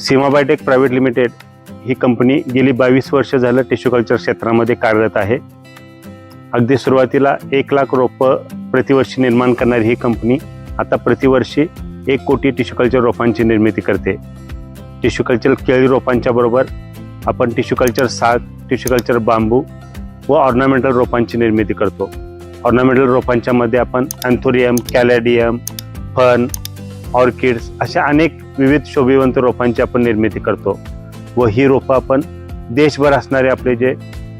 सीमाबायोटेक private limited ही company गेली बावीस वर्ष झालं टिश्यू कल्चर क्षेत्रामध्ये कार्यरत आहे. अगदी सुरुवातीला एक लाख रोपं प्रतिवर्षी निर्माण करणारी ही कंपनी आता प्रतिवर्षी एक कोटी टिश्यू कल्चर रोपांची निर्मिती करते. टिश्यू कल्चर केळी रोपांच्या बरोबर आपण टिश्यू कल्चर साग टिश्यू कल्चर बांबू व ऑर्नामेंटल रोपांची निर्मिती करतो. ऑर्नामेंटल रोपांच्यामध्ये आपण अँथोरियम कॅलॅडियम फन ऑर्किड्स अशा अनेक विविध शोभिवंत रोपांची आपण निर्मिती करतो व ही रोपं आपण देशभर असणारे आपले जे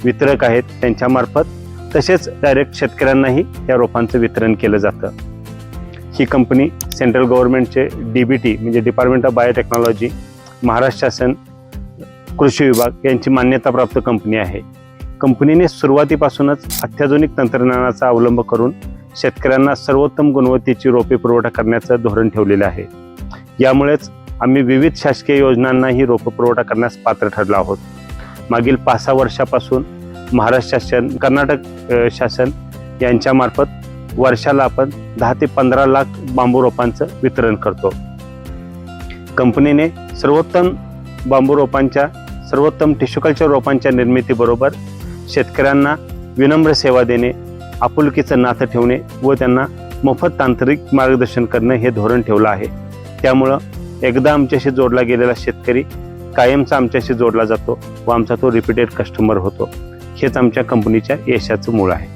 वितरक आहेत त्यांच्यामार्फत तसेच डायरेक्ट शेतकऱ्यांनाही या रोपांचं वितरण केलं जातं. ही कंपनी सेंट्रल गव्हर्नमेंटचे डी बी टी म्हणजे डिपार्टमेंट ऑफ बायोटेक्नॉलॉजी महाराष्ट्र शासन कृषी विभाग यांची मान्यताप्राप्त कंपनी आहे. कंपनीने सुरुवातीपासूनच अत्याधुनिक तंत्रज्ञानाचा अवलंब करून शेतकऱ्यांना सर्वोत्तम गुणवत्तेची रोपे पुरवठा करण्याचं धोरण ठेवलेलं आहे. यामुळेच आम्ही विविध शासकीय योजनांनाही रोप रोपं पुरवठा करण्यास पात्र ठरलो आहोत. मागील पाच सहा वर्षापासून महाराष्ट्र शासन कर्नाटक शासन यांच्यामार्फत वर्षाला आपण दहा ते पंधरा लाख बांबू रोपांचं वितरण करतो. कंपनीने सर्वोत्तम बांबू रोपांच्या सर्वोत्तम टिश्यू कल्चर रोपांच्या निर्मितीबरोबर शेतकऱ्यांना विनम्र सेवा देणे आपुलकीचं नातं ठेवणे व त्यांना मोफत तांत्रिक मार्गदर्शन करणं हे धोरण ठेवलं आहे. त्यामुळं एकदा आमच्याशी जोडला गेलेला शेतकरी कायमचा आमच्याशी जोडला जातो व आमचा तो रिपीटेड कस्टमर होतो. हेच आमच्या कंपनीच्या यशाचं मूळ आहे.